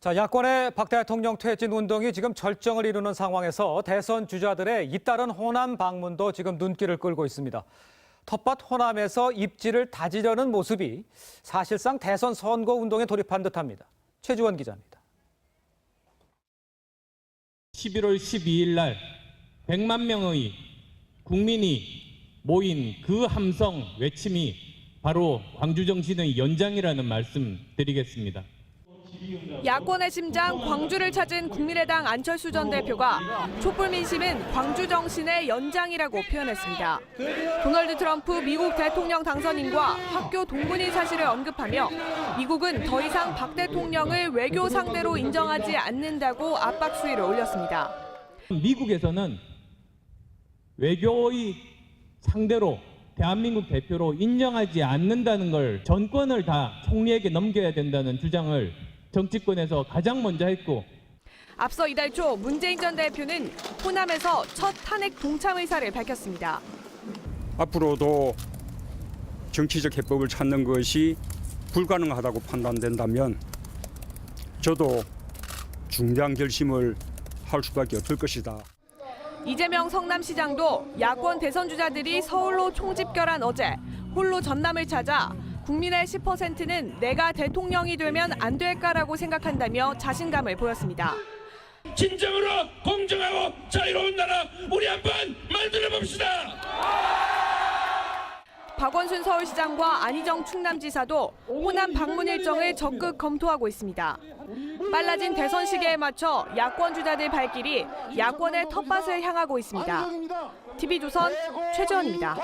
자, 야권의 박 대통령 퇴진 운동이 지금 절정을 이루는 상황에서 대선 주자들의 잇따른 호남 방문도 지금 눈길을 끌고 있습니다. 텃밭 호남에서 입지를 다지려는 모습이 사실상 대선 선거 운동에 돌입한 듯합니다. 최지원 기자입니다. 11월 12일 날 100만 명의 국민이 모인 그 함성 외침이 바로 광주 정신의 연장이라는 말씀 드리겠습니다. 야권의 심장 광주를 찾은 국민의당 안철수 전 대표가 촛불 민심은 광주 정신의 연장이라고 표현했습니다. 도널드 트럼프 미국 대통령 당선인과 학교 동문인 사실을 언급하며 미국은 더 이상 박 대통령을 외교 상대로 인정하지 않는다고 압박 수위를 올렸습니다. 미국에서는 외교의 상대로 대한민국 대표로 인정하지 않는다는 걸 전권을 다 총리에게 넘겨야 된다는 주장을 정치권에서 가장 먼저 했고 앞서 이달 초 문재인 전 대표는 호남에서 첫 탄핵 동참 의사를 밝혔습니다. 앞으로도 정치적 해법을 찾는 것이 불가능하다고 판단된다면 저도 중대한 결심을 할 수밖에 없을 것이다. 이재명 성남시장도 야권 대선 주자들이 서울로 총집결한 어제 홀로 전남을 찾아 국민의 10%는 내가 대통령이 되면 안 될까라고 생각한다며 자신감을 보였습니다. 진정으로 공정하고 자유로운 나라 우리 한번 만들어 봅시다. 박원순 서울시장과 안희정 충남지사도 호남 방문 일정을 적극 검토하고 있습니다. 빨라진 대선 시기에 맞춰 야권 주자들 발길이 야권의 텃밭을 향하고 있습니다. TV조선 최재원입니다.